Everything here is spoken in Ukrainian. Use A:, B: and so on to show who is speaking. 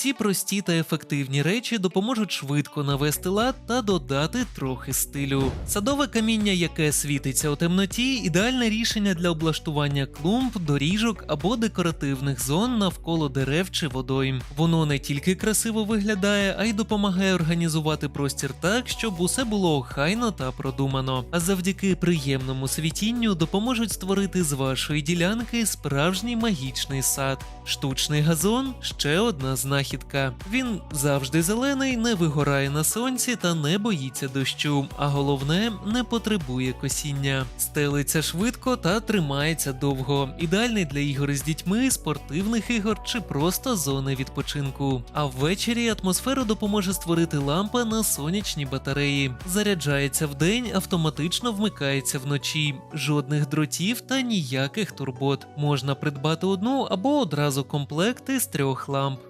A: Ці прості та ефективні речі допоможуть швидко навести лад та додати трохи стилю. Садове каміння, яке світиться у темноті, ідеальне рішення для облаштування клумб, доріжок або декоративних зон навколо дерев чи водойм. Воно не тільки красиво виглядає, а й допомагає організувати простір так, щоб усе було охайно та продумано. А завдяки приємному світінню допоможуть створити з вашої ділянки справжній магічний сад. Штучний газон ще одна знахідка. Він завжди зелений, не вигорає на сонці та не боїться дощу, а головне не потребує косіння. Стелиться швидко та тримається довго. Ідеальний для ігор з дітьми, спортивних ігор чи просто зони відпочинку. А ввечері атмосферу допоможе створити лампа на сонячній батареї. Заряджається вдень, автоматично вмикається вночі. Жодних дротів та ніяких турбот. Можна придбати одну або одразу комплекти з трьох ламп.